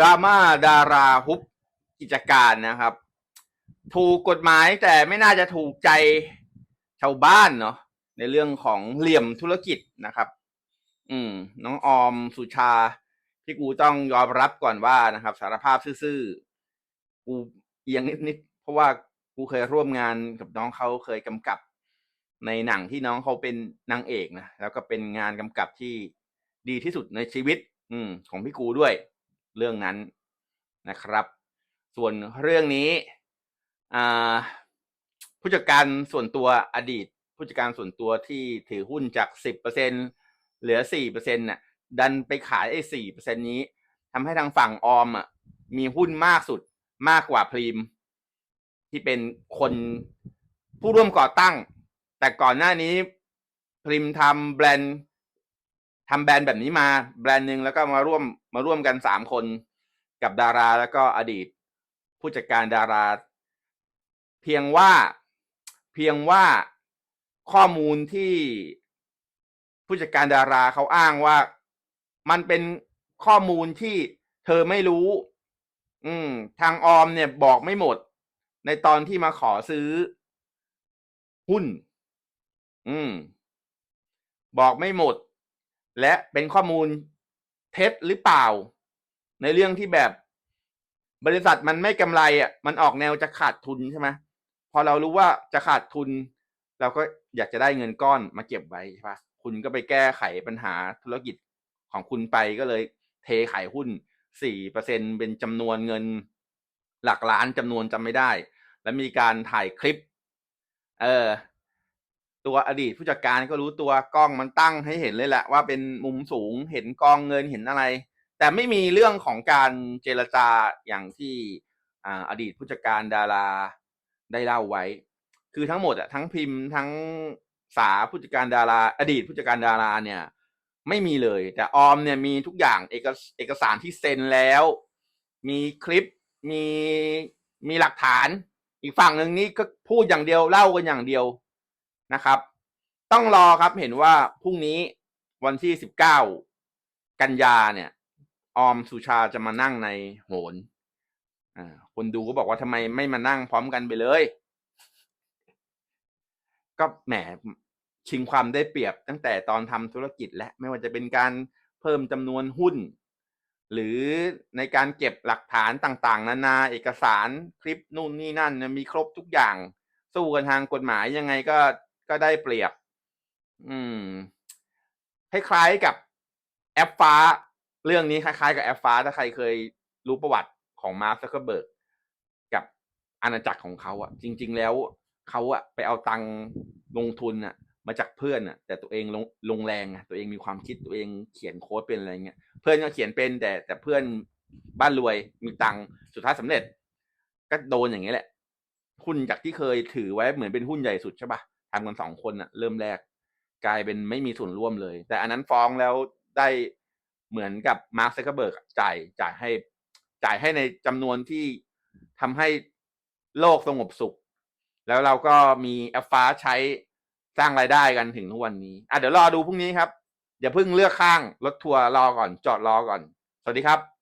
ดราม่าดาราฮุบกิจการนะครับ ถูกกฎหมายแต่ไม่น่าจะถูกใจชาวบ้านเนาะในเรื่องของเหลี่ยมธุรกิจนะครับ อืม น้องออมสุชาที่กูต้องยอมรับก่อนว่านะครับ สารภาพซื่อๆกูเอียงนิดๆเพราะว่ากูเคยร่วมงานกับน้องเขาเคยกำกับในหนังที่น้องเขาเป็นนางเอกนะแล้วก็เป็นงานกำกับที่ดีที่สุดในชีวิต อืม ของพี่กูด้วย เรื่องนั้นนะครับ ส่วนเรื่องนี้ผู้จัดการส่วนตัวอดีต ผู้จัดการส่วนตัวที่ถือหุ้นจากสิบเปอร์เซ็นเหลือสี่เปอร์เซ็นน่ะดันไปขายไอ้สี่เปอร์เซ็นนี้ทำให้ทางฝั่งออมอะมีหุ้นมากสุดมากกว่าพรีม ที่เป็นคนผู้ร่วมก่อตั้ง แต่ก่อนหน้านี้พริมทำแบรนด์ ทำแบรนด์แบบนี้มาแบรนด์หนึ่งแล้วก็มาร่วมมาร่วมกันสามคนกับดาราแล้วก็อดีต ผู้จัดการดารา เพียงว่าเพียงว่าข้อมูลที่ผู้จัดการดาราเขาอ้างว่ามันเป็นข้อมูลที่เธอไม่รู้ อืม ทางออมเนี่ยบอกไม่หมด ในตอนที่มาขอซื้อ หุ้น อืม บอกไม่หมด และเป็นข้อมูลเท็จหรือเปล่า ในเรื่องที่แบบบริษัทมันไม่กำไรอะมันออกแนวจะขาดทุนใช่ไหมพอเรารู้ว่าจะขาดทุน เราก็อยากจะได้เงินก้อนมาเก็บไว้ใช่ปะคุณก็ไปแก้ไขปัญหาธุรกิจของคุณไปก็เลยเทขายหุ้นสี่เปอร์เซ็นเป็นจำนวนเงินหลักล้านจำนวนจำไม่ได้ แล้วมีการถ่ายคลิป เออ ตัวอดีตผู้จัดการก็รู้ตัวกล้องมันตั้งให้เห็นเลยแหละว่าเป็นมุมสูงเห็นกองเงินเห็นอะไร แต่ไม่มีเรื่องของการเจรจาอย่างที่ออดีตผู้จัดการดาราได้เล่าไว้ คือทั้งหมดอะทั้งพิมพ์ทั้งสาผู้จัดการดารา อดีตผู้จัดการดาราเนี่ย ไม่มีเลย แต่ออมเนี่ยมีทุกอย่างเอกเอกสารที่เซ็นแล้ว มีคลิปมีมีหลักฐาน อีกฝั่งหนึ่งนี่ก็พูดอย่างเดียวเล่ากันอย่างเดียว นะครับ ต้องรอครับเห็นว่าพรุ่งนี้วันที่สิบเก้ากันยาเนี่ย ออมสุชาจะมานั่งในโหนคนดูก็บอกว่าทำไมไม่มานั่งพร้อมกันไปเลย ก็แหมชิงความได้เปรียบตั้งแต่ตอนทำธุรกิจและไม่ว่าจะเป็นการเพิ่มจำนวนหุ้น หรือในการเก็บหลักฐานต่างๆ นานาเอกสารคลิปนู่นนี่นั่น มีครบทุกอย่าง สู้กันทางกฎหมายยังไงก็ ก็ได้เปรียบ อืมคล้ายๆกับแอปฟ้า เรื่องนี้คล้ายๆกับแอปฟ้า ถ้าใครเคยรู้ประวัติของมาร์คซักเคเบิร์กกับอาณาจักรของเขาอะจริง ๆ แล้วเขาอะไปเอาตังค์ลงทุนอะมาจากเพื่อนอะแต่ตัวเองลงลงแรงอะตัวเองมีความคิดตัวเองเขียนโค้ดเป็นอะไรเงี้ยเพื่อนก็เขียนเป็นแต่แต่เพื่อนบ้านรวยมีตังค์สุดท้ายสำเร็จ ก็โดนอย่างนี้แหละหุ้นจากที่เคยถือไว้เหมือนเป็นหุ้นใหญ่สุดใช่ปะ ทำกันสองคนอะเริ่มแรก กลายเป็นไม่มีส่วนร่วมเลย แต่อันนั้นฟ้องแล้วได้เหมือนกับมาร์คซักเคเบิร์กจ่ายจ่ายให้ จ่ายให้ในจำนวนที่ทำให้โลกสงบสุข แล้วเราก็มีแอปฟ้าใช้สร้างรายได้กันถึงทุกวันนี้ อะเดี๋ยวรอดูพรุ่งนี้ครับอย่าเพิ่งเลือกข้างรถทัวร์รอก่อนจอดรอก่อน สวัสดีครับ